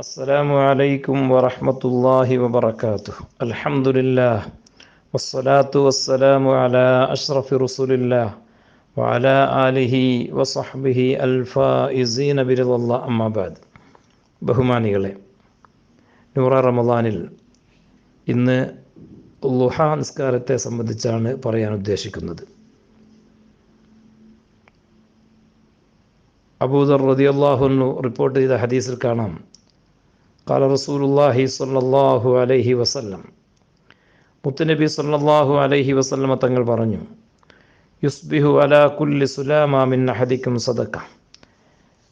السلام عليكم ورحمة الله وبركاته الحمد لله والصلاة والسلام على أشرف رسول الله وعلى آله وصحبه الفائزين برضا الله أما بعد ബഹുമാനികളെ നൂറ റമദാനിൽ ഇന്ന് ലുഹ നിസ്കാരത്തെ സംബന്ധിച്ചാണ് പറയാൻ ഉദ്ദേശിക്കുന്നത് അബൂദർ റതിയല്ലാഹുന്നു റിപ്പോർട്ട് ചെയ്ത ഹദീസിൽ കാണാം കാല صلى الله عليه وسلم. മുത്തുനബി സല്ലാഹു അലൈഹി വസല്ലമ തങ്ങൾ പറഞ്ഞു യുസ്ബിഹു അലാ കുല്ലി സുലാമ മിൻ അഹദിക്കും സദക്ക.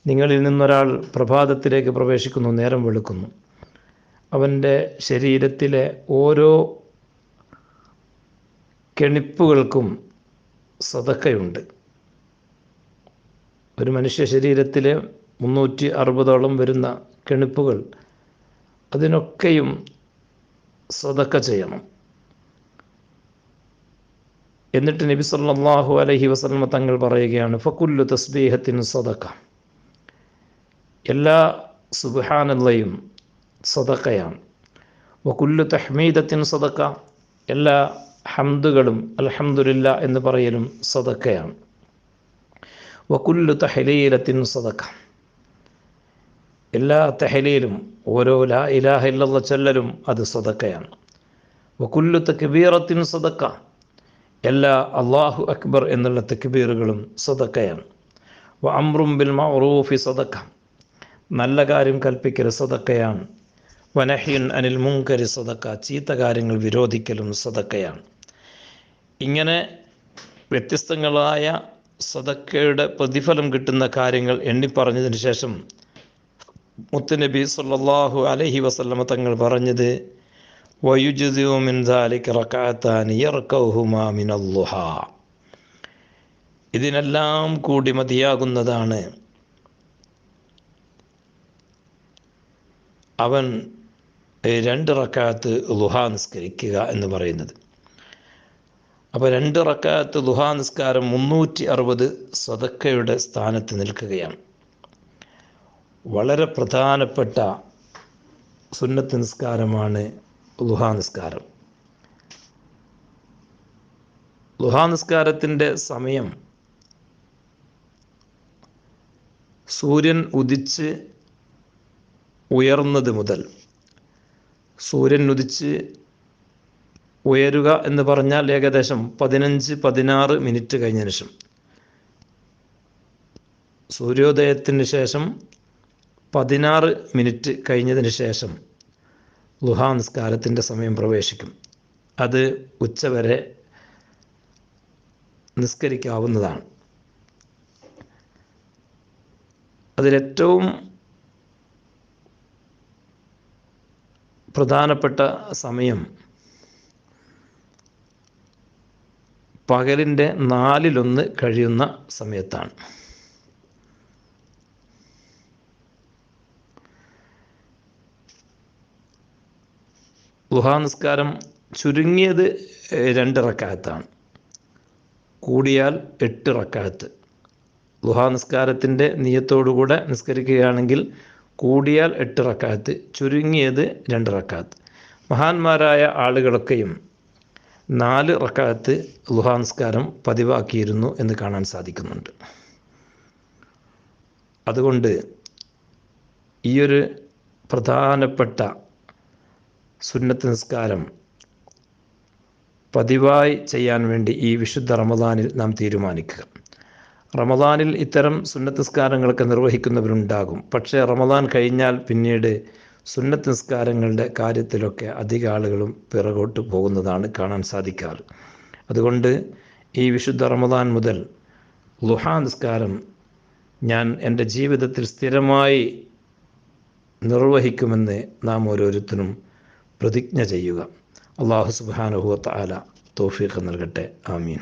നിങ്ങളിൽ നിന്നൊരാൾ പ്രഭാതത്തിലേക്ക് പ്രവേശിക്കുന്നു നേരം വെളുക്കുന്നു. അവന്റെ ശരീരത്തിലെ ഓരോ കെണിപ്പുകൾക്കും സതക്കയുണ്ട് ഒരു മനുഷ്യ ശരീരത്തിലെ മുന്നൂറ്റി അറുപതോളം വരുന്ന കെണിപ്പുകൾ അതിനൊക്കെയും സതക്ക ചെയ്യണം. എന്നിട്ട് നബി സല്ലാഹു അലഹി വസലമ തങ്ങൾ പറയുകയാണ് ഫക്കുല്ലു തസ്ബീഹത്തിന് സദക്ക എല്ലാ സുബാനുള്ളയും സദക്കയാണ് വക്കുല്ലു തഹ്മീദത്തിന് സദക്ക എല്ലാ ഹംദുകളും അലഹമുല്ല എന്ന് പറയലും സദക്കയാണ് വക്കുല്ലു തഹലീലത്തിന് സദക്ക എല്ലാ തെഹലീലും ഓരോ ലാ ഇലാഹ ഇല്ലാ ചൊല്ലലും അത് സദക്കയാണ് വക്കുല്ലു തക്ബീറത്തിൻ സദക്ക എല്ലാ അള്ളാഹു അക്ബർ എന്നുള്ള തക്ബീറുകളും സദക്കയാണ് വ അമ്രും ബിൽ മഅറൂഫി സദക്ക നല്ല കാര്യം കൽപ്പിക്കൽ സദക്കയാണ് വനഹ്യുൻ അനിൽ മുങ്കരി സദക്ക ചീത്ത കാര്യങ്ങൾ വിരോധിക്കലും സദക്കയാണ് ഇങ്ങനെ വ്യത്യസ്തങ്ങളായ സദക്കയുടെ പ്രതിഫലം കിട്ടുന്ന കാര്യങ്ങൾ എണ്ണിപ്പറഞ്ഞതിന് ശേഷം മുത്തുനബി സല്ലാഹു അലഹി വസല്ലമ തങ്ങൾ പറഞ്ഞത് ഇതിനെല്ലാം കൂടി മതിയാകുന്നതാണ് അവൻ രണ്ട് റക്കാത്ത് ലുഹ നിസ്കരിക്കുക എന്ന് പറയുന്നത്. അപ്പോൾ രണ്ട് റക്കാത്ത് ലുഹ നിസ്കാരം മുന്നൂറ്റി അറുപത് സദക്കയുടെ സ്ഥാനത്ത് നിൽക്കുകയാണ്. വളരെ പ്രധാനപ്പെട്ട സുന്നത്ത് നിസ്കാരമാണ് ലുഹാ നിസ്കാരം. ലുഹാ നിസ്കാരത്തിന്റെ സമയം സൂര്യൻ ഉദിച്ച് ഉയർന്നത് മുതൽ സൂര്യൻ ഉദിച്ച് ഉയരുക എന്ന് പറഞ്ഞാൽ ഏകദേശം പതിനഞ്ച് പതിനാറ് മിനിറ്റ് കഴിഞ്ഞ ശേഷം സൂര്യോദയത്തിന് ശേഷം പതിനാറ് മിനിറ്റ് കഴിഞ്ഞതിന് ശേഷം ലുഹാ നിസ്കാരത്തിന്റെ സമയം പ്രവേശിക്കും. അത് ഉച്ചവരെ നിസ്കരിക്കാവുന്നതാണ്. അതിലേറ്റവും പ്രധാനപ്പെട്ട സമയം പകലിന്റെ നാലിലൊന്ന് കഴിയുന്ന സമയത്താണ്. ലുഹാ നിസ്കാരം ചുരുങ്ങിയത് രണ്ട് റക്കായത്താണ്. കൂടിയാൽ എട്ട് റക്കായത്ത്. ലുഹാ നിസ്കാരത്തിന്റെ നിയത്തോടുകൂടെ നിസ്കരിക്കുകയാണെങ്കിൽ കൂടിയാൽ എട്ട് റക്കാത്ത് ചുരുങ്ങിയത് രണ്ട് റക്കാത്ത് മഹാന്മാരായ ആളുകളൊക്കെയും നാല് റക്കാത്ത് ലുഹാ നിസ്കാരം പതിവാക്കിയിരുന്നു എന്ന് കാണാൻ സാധിക്കുന്നുണ്ട്. അതുകൊണ്ട് ഈയൊരു പ്രധാനപ്പെട്ട സുന്നത്ത് നിസ്കാരം പതിവായി ചെയ്യാൻ വേണ്ടി ഈ വിശുദ്ധ റമദാനിൽ നാം തീരുമാനിക്കുക. റമദാനിൽ ഇത്തരം സുന്നത്ത് നിസ്കാരങ്ങളൊക്കെ നിർവഹിക്കുന്നവരുണ്ടാകും. പക്ഷേ റമദാൻ കഴിഞ്ഞാൽ പിന്നീട് സുന്നത്ത് നിസ്കാരങ്ങളുടെ കാര്യത്തിലൊക്കെ അധിക ആളുകളും പിറകോട്ട് പോകുന്നതാണ് കാണാൻ സാധിക്കാറ്. അതുകൊണ്ട് ഈ വിശുദ്ധ റമദാൻ മുതൽ ലുഹാ നിസ്കാരം ഞാൻ എന്റെ ജീവിതത്തിൽ സ്ഥിരമായി നിർവഹിക്കുമെന്ന് നാം ഓരോരുത്തരും പ്രതിജ്ഞ ചെയ്യുക. അള്ളാഹു സുബാനുഹുവത്ത് ആല തോഫീഖ് നൽകട്ടെ. ആമീൻ.